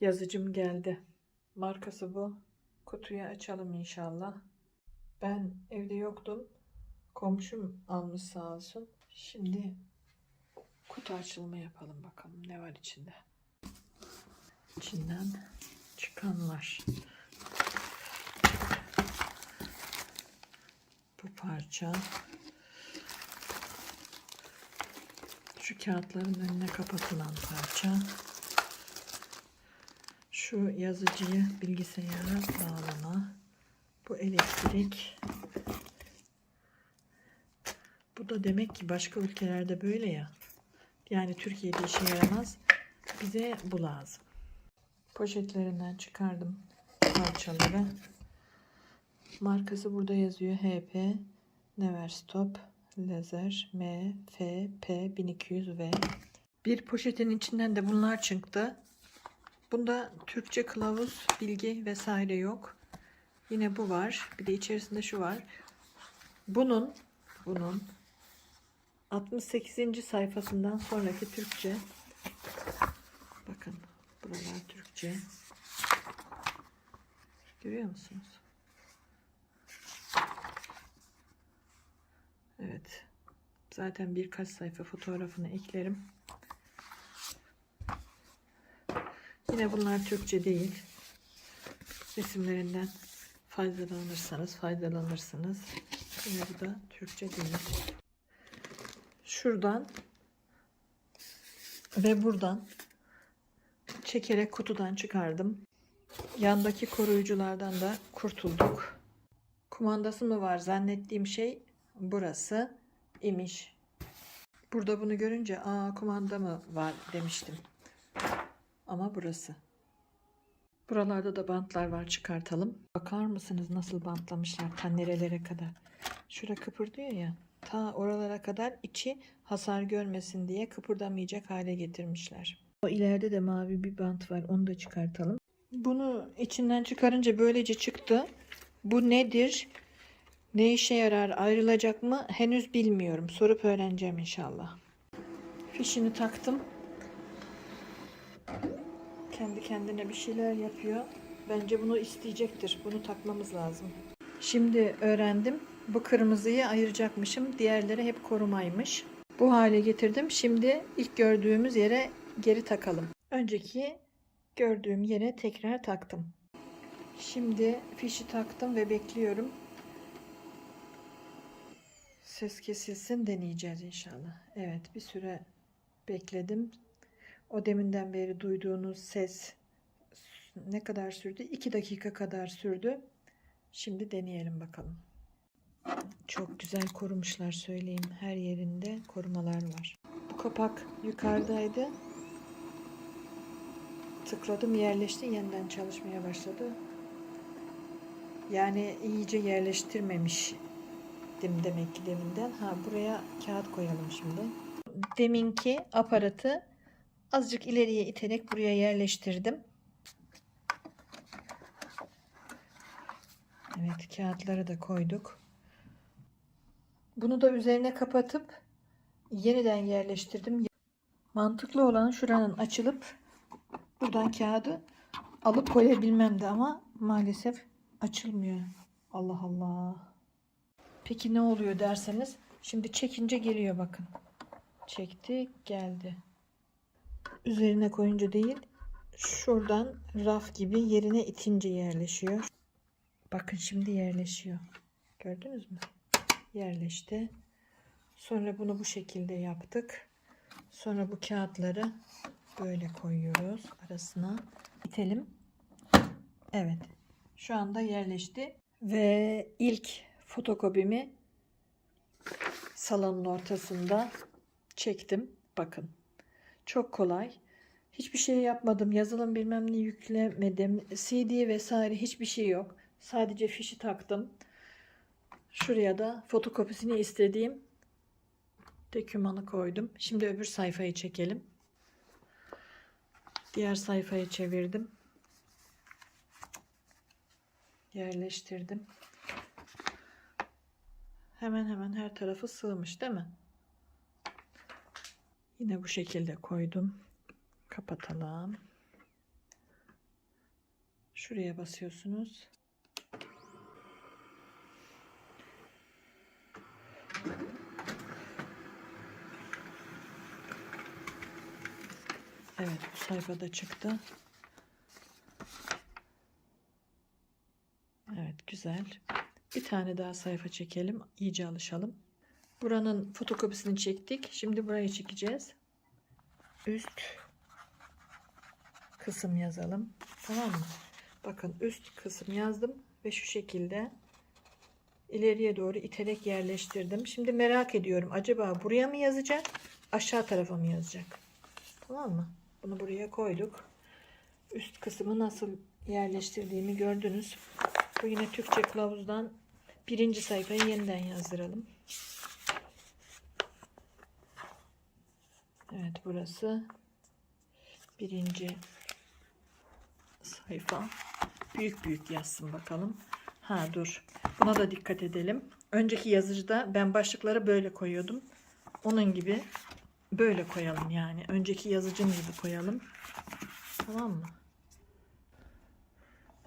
Yazıcım geldi. Markası bu. Kutuyu açalım inşallah. Ben evde yoktum. Komşum almış sağ olsun. Şimdi kutu açılımı yapalım bakalım ne var içinde. İçinden çıkan var. Bu parça. Şu kağıtların önüne kapatılan parça. Şu yazıcıyı bilgisayara bağlama. Bu elektrik. Bu da demek ki başka ülkelerde böyle ya. Yani Türkiye'de işe yaramaz. Bize bu lazım. Poşetlerinden çıkardım parçaları. Markası burada yazıyor. HP Neverstop Laser M F P 1200 V. Bir poşetin içinden de bunlar çıktı. Bunda Türkçe kılavuz, bilgi vesaire yok. Yine bu var. Bir de içerisinde şu var. Bunun bunun 68. sayfasından sonraki Türkçe. Bakın buralar Türkçe. Görüyor musunuz? Evet. Zaten birkaç sayfa fotoğrafını eklerim. Yine bunlar Türkçe değil. Resimlerinden faydalanırsanız faydalanırsınız. Yine bu da Türkçe değil. Şuradan ve buradan çekerek kutudan çıkardım. Yandaki koruyuculardan da kurtulduk. Kumandası mı var zannettiğim şey burası imiş. Burada bunu görünce aa kumanda mı var demiştim. Ama burası. Buralarda da bantlar var çıkartalım. Bakar mısınız nasıl bantlamışlar ta nerelere kadar. Şura kıpırdıyor ya. Ta oralara kadar içi hasar görmesin diye kıpırdamayacak hale getirmişler. O ileride de mavi bir bant var. Onu da çıkartalım. Bunu içinden çıkarınca böylece çıktı. Bu nedir? Ne işe yarar? Ayrılacak mı? Henüz bilmiyorum. Sorup öğreneceğim inşallah. Fişini taktım. Kendi kendine bir şeyler yapıyor. Bence bunu isteyecektir. Bunu takmamız lazım. Şimdi öğrendim. Bu kırmızıyı ayıracakmışım. Diğerleri hep korumaymış. Bu hale getirdim. Şimdi ilk gördüğümüz yere geri takalım. Önceki gördüğüm yere tekrar taktım. Şimdi fişi taktım ve bekliyorum. Ses kesilsin deneyeceğiz inşallah. Evet bir süre bekledim. O deminden beri duyduğunuz ses ne kadar sürdü? 2 dakika kadar sürdü. Şimdi deneyelim bakalım. Çok güzel korumuşlar söyleyeyim. Her yerinde korumalar var. Bu kapak yukarıdaydı. Tıkladım yerleşti. Yeniden çalışmaya başladı. Yani iyice yerleştirmemiştim demek ki deminden. Ha buraya kağıt koyalım şimdi. Deminki aparatı azıcık ileriye iterek buraya yerleştirdim. Evet kağıtları da koyduk. Bunu da üzerine kapatıp yeniden yerleştirdim. Mantıklı olan şuranın açılıp buradan kağıdı alıp koyabilmemdi ama maalesef açılmıyor. Allah Allah. Peki ne oluyor derseniz şimdi çekince geliyor bakın. Çekti geldi. Üzerine koyunca değil şuradan raf gibi yerine itince yerleşiyor. Bakın şimdi yerleşiyor. Gördünüz mü? Yerleşti. Sonra bunu bu şekilde yaptık. Sonra bu kağıtları böyle koyuyoruz arasına. İtelim. Evet. Şu anda yerleşti. Ve ilk fotokopimi salonun ortasında çektim. Bakın. Çok kolay. Hiçbir şey yapmadım. Yazılım bilmem ne yüklemedim. CD vesaire hiçbir şey yok. Sadece fişi taktım. Şuraya da fotokopisini istediğim dokümanı koydum. Şimdi öbür sayfayı çekelim. Diğer sayfayı çevirdim. Yerleştirdim. Hemen hemen her tarafı sığmış değil mi? Yine bu şekilde koydum. Kapatalım. Şuraya basıyorsunuz. Evet bu sayfada çıktı. Evet güzel. Bir tane daha sayfa çekelim. iyice alışalım. Buranın fotokopisini çektik. Şimdi burayı çekeceğiz. Üst kısım yazalım. Tamam mı? Bakın üst kısım yazdım ve şu şekilde ileriye doğru iterek yerleştirdim. Şimdi merak ediyorum. Acaba buraya mı yazacak? Aşağı tarafa mı yazacak? Tamam mı? Bunu buraya koyduk. Üst kısmı nasıl yerleştirdiğimi gördünüz. Bu yine Türkçe kılavuzdan birinci sayfayı yeniden yazdıralım. Evet burası birinci sayfa. Büyük büyük yazsın bakalım. Ha dur. Buna da dikkat edelim. Önceki yazıcıda ben başlıkları böyle koyuyordum. Onun gibi böyle koyalım yani. Önceki yazıcım gibi koyalım. Tamam mı?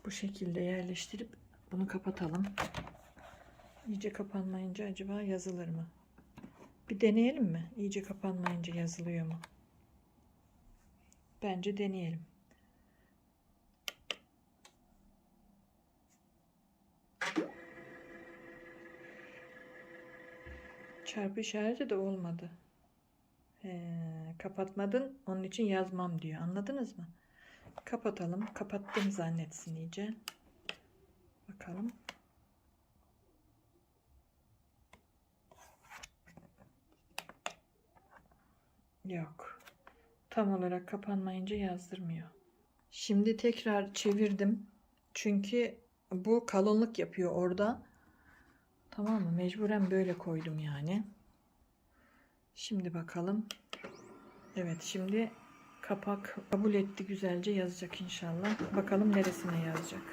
Bu şekilde yerleştirip bunu kapatalım. İyice kapanmayınca acaba yazılır mı? Bir deneyelim mi? İyice kapanmayınca yazılıyor mu? Bence deneyelim. Çarpı işareti de olmadı. He, kapatmadın. Onun için yazmam diyor. Anladınız mı? Kapatalım. Kapattım zannetsin iyice. Bakalım. Yok. Tam olarak kapanmayınca yazdırmıyor. Şimdi tekrar çevirdim. Çünkü bu kalınlık yapıyor orada. Tamam mı? Mecburen böyle koydum yani. Şimdi bakalım. Evet şimdi kapak kabul etti güzelce yazacak inşallah. Bakalım neresine yazacak.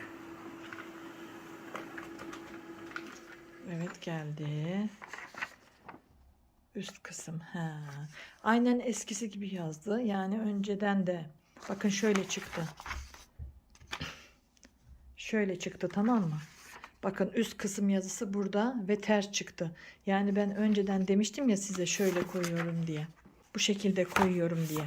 Evet geldi. Üst kısım. Ha. Aynen eskisi gibi yazdı. Yani önceden de bakın şöyle çıktı. Şöyle çıktı tamam mı? Bakın üst kısım yazısı burada ve ters çıktı. Yani ben önceden demiştim ya size şöyle koyuyorum diye. Bu şekilde koyuyorum diye.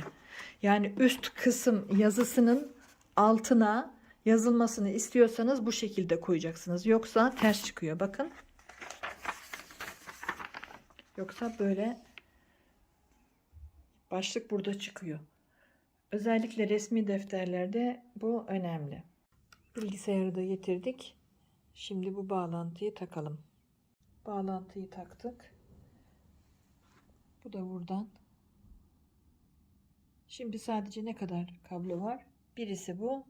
Yani üst kısım yazısının altına yazılmasını istiyorsanız bu şekilde koyacaksınız. Yoksa ters çıkıyor. Bakın. Yoksa böyle başlık burada çıkıyor. Özellikle resmi defterlerde bu önemli. Bilgisayarı da getirdik. Şimdi bu bağlantıyı takalım. Bağlantıyı taktık. Bu da buradan. Şimdi sadece ne kadar kablo var? Birisi bu.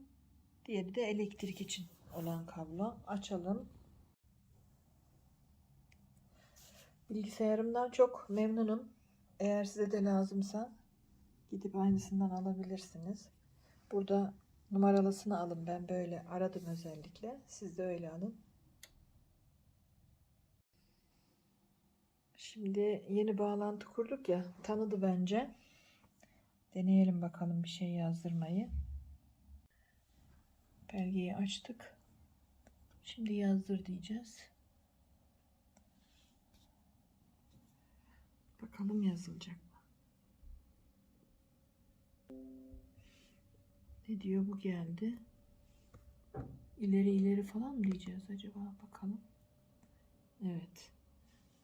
Diğeri de elektrik için olan kablo. Açalım. Bilgisayarımdan çok memnunum. Eğer size de lazımsa gidip aynısından alabilirsiniz. Burada numaralısını alın. Ben böyle aradım özellikle. Siz de öyle alın. Şimdi yeni bağlantı kurduk ya. Tanıdı bence. Deneyelim bakalım bir şey yazdırmayı. Belgeyi açtık. Şimdi yazdır diyeceğiz. Bakalım yazılacak mı? Ne diyor bu geldi? İleri ileri falan mı diyeceğiz acaba? Bakalım. Evet.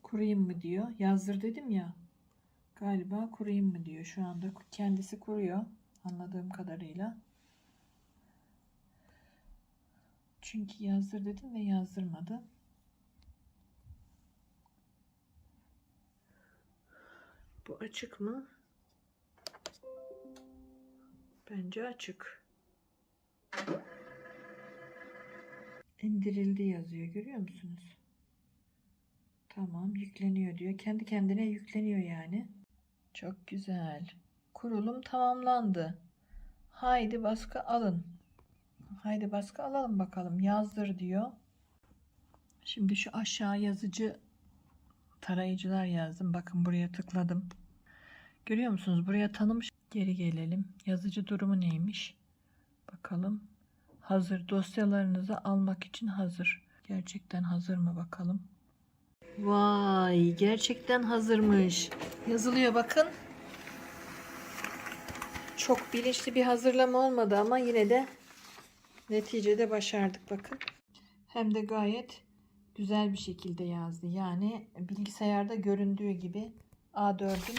Kurayım mı diyor. Yazdır dedim ya. Galiba kurayım mı diyor. Şu anda kendisi kuruyor. Anladığım kadarıyla. Çünkü yazdır dedim ve yazdırmadı. Bu açık mı? Bence açık. İndirildi yazıyor. Görüyor musunuz? Tamam yükleniyor diyor. Kendi kendine yükleniyor yani. Çok güzel. Kurulum tamamlandı. Haydi baskı alın. Haydi baskı alalım bakalım. Yazdır diyor. Şimdi şu aşağı yazıcı tarayıcılar yazdım. Bakın buraya tıkladım. Görüyor musunuz? Buraya tanımış. Geri gelelim. Yazıcı durumu neymiş? Bakalım. hazır. Dosyalarınızı almak için hazır. Gerçekten hazır mı bakalım? Vay, gerçekten hazırmış. Yazılıyor bakın. Çok bilinçli bir hazırlama olmadı ama yine de neticede başardık bakın. Hem de gayet güzel bir şekilde yazdı. Yani bilgisayarda göründüğü gibi A4'ün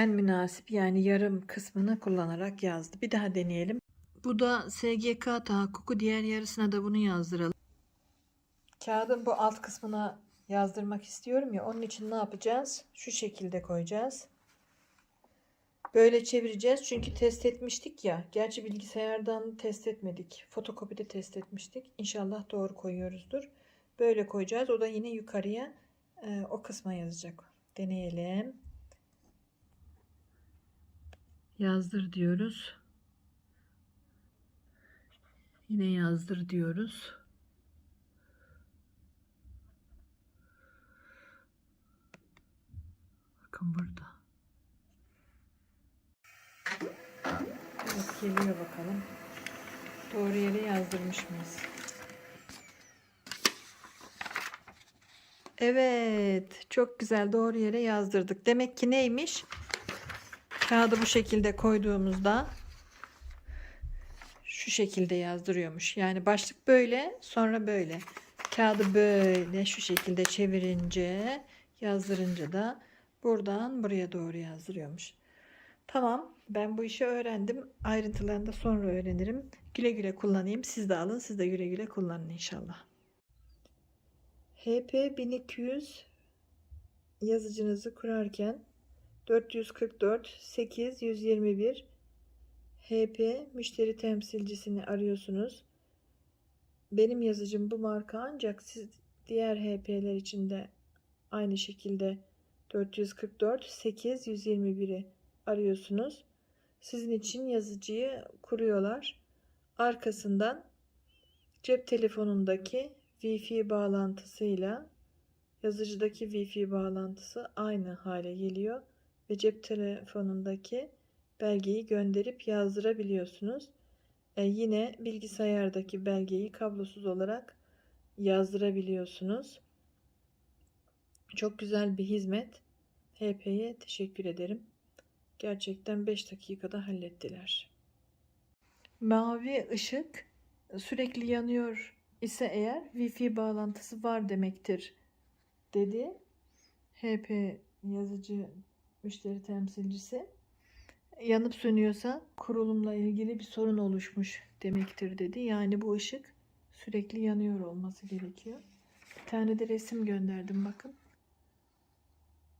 en münasip yani yarım kısmını kullanarak yazdı. Bir daha deneyelim. Bu da SGK tahakkuku diğer yarısına da bunu yazdıralım. Kağıdın bu alt kısmına yazdırmak istiyorum ya onun için ne yapacağız? Şu şekilde koyacağız. Böyle çevireceğiz çünkü test etmiştik ya. Gerçi bilgisayardan test etmedik. Fotokopide test etmiştik. İnşallah doğru koyuyoruzdur. Böyle koyacağız. O da yine yukarıya e, o kısma yazacak. Deneyelim. Yazdır diyoruz. Yine yazdır diyoruz. Bakın burada. Evet geliyor bakalım. Doğru yere yazdırmış mıyız? Evet, çok güzel doğru yere yazdırdık. Demek ki neymiş? Kağıdı bu şekilde koyduğumuzda şu şekilde yazdırıyormuş. Yani başlık böyle, sonra böyle. Kağıdı böyle şu şekilde çevirince, yazdırınca da buradan buraya doğru yazdırıyormuş. Tamam, ben bu işi öğrendim. Ayrıntılarını da sonra öğrenirim. Güle güle kullanayım. Siz de alın, siz de güle güle kullanın inşallah. HP 1200 yazıcınızı kurarken 444 8 121 HP müşteri temsilcisini arıyorsunuz. Benim yazıcım bu marka ancak siz diğer HP'ler için de aynı şekilde 444 8 121'i arıyorsunuz. Sizin için yazıcıyı kuruyorlar. Arkasından cep telefonundaki Wi-Fi bağlantısıyla yazıcıdaki Wi-Fi bağlantısı aynı hale geliyor ve cep telefonundaki belgeyi gönderip yazdırabiliyorsunuz. E yine bilgisayardaki belgeyi kablosuz olarak yazdırabiliyorsunuz. Çok güzel bir hizmet. HP'ye teşekkür ederim. Gerçekten 5 dakikada hallettiler. Mavi ışık sürekli yanıyor ise eğer Wi-Fi bağlantısı var demektir dedi. HP yazıcı müşteri temsilcisi. Yanıp sönüyorsa kurulumla ilgili bir sorun oluşmuş demektir dedi. Yani bu ışık sürekli yanıyor olması gerekiyor. Bir tane de resim gönderdim bakın.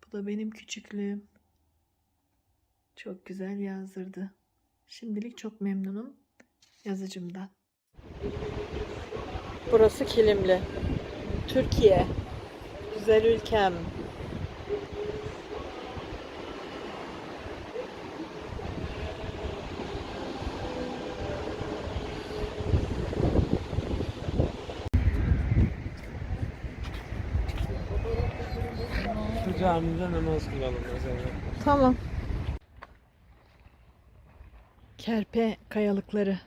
Bu da benim küçüklüğüm. Çok güzel yazdırdı. Şimdilik çok memnunum yazıcımdan. Burası Kilimli. Türkiye. Güzel ülkem. Şu camide namaz kılalım mesela. Tamam. Kerpe kayalıkları.